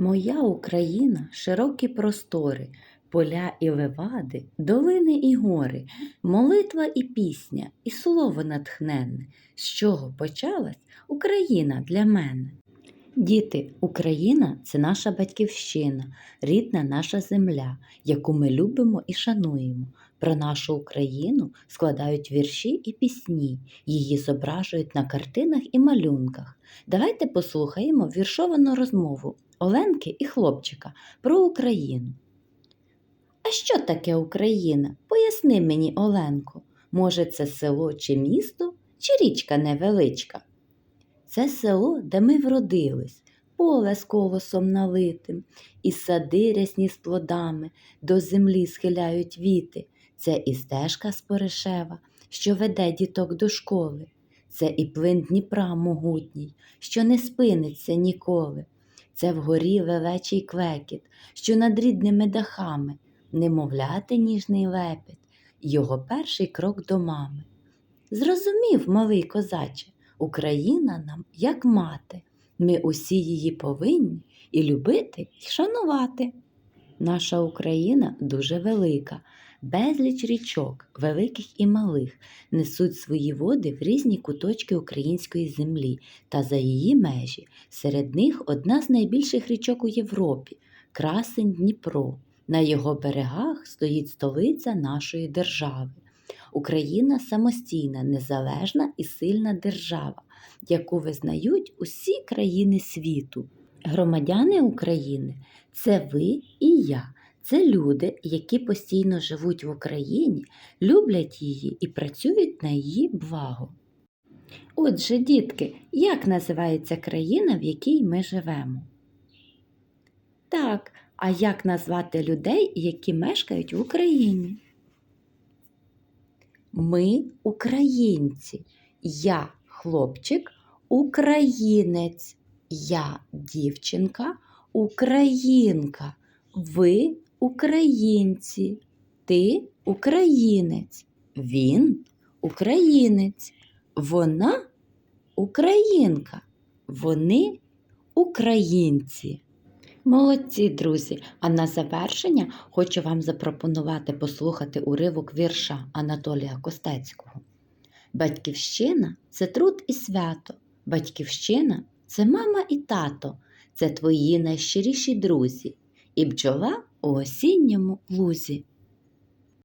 Моя Україна широкі простори, поля і левади, долини і гори, молитва і пісня, і слово натхненне, з чого почалась Україна для мене. Діти, Україна це наша батьківщина, рідна наша земля, яку ми любимо і шануємо. Про нашу Україну складають вірші і пісні, її зображують на картинах і малюнках. Давайте послухаємо віршовану розмову Оленки і хлопчика про Україну. А що таке Україна? Поясни мені, Оленко. Може, це село чи місто, чи річка невеличка? Це село, де ми вродились, поле з колосом налитим, і сади рясні з плодами, до землі схиляють віти. Це і стежка споришева, що веде діток до школи. Це і плин Дніпра могутній, що не спиниться ніколи. Це вгорі лелечий квекіт, що над рідними дахами, немовляти ніжний лепет, його перший крок до мами. Зрозумів, малий козаче, Україна нам як мати. Ми усі її повинні і любити, і шанувати. Наша Україна дуже велика, безліч річок, великих і малих, несуть свої води в різні куточки української землі та за її межі. Серед них одна з найбільших річок у Європі красень Дніпро. На його берегах стоїть столиця нашої держави. Україна самостійна, незалежна і сильна держава, яку визнають усі країни світу. Громадяни України це ви і я. Це люди, які постійно живуть в Україні, люблять її і працюють на її благо. Отже, дітки, як називається країна, в якій ми живемо? Так, а як назвати людей, які мешкають в Україні? Ми українці. Я хлопчик, українець. Я дівчинка, українка. Ви українці. Ти українець. Він українець. Вона українка. Вони українці. Молодці, друзі! А на завершення хочу вам запропонувати послухати уривок вірша Анатолія Костецького. Батьківщина це труд і свято. Батьківщина це мама і тато, це твої найщиріші друзі, і бджола у осінньому лузі.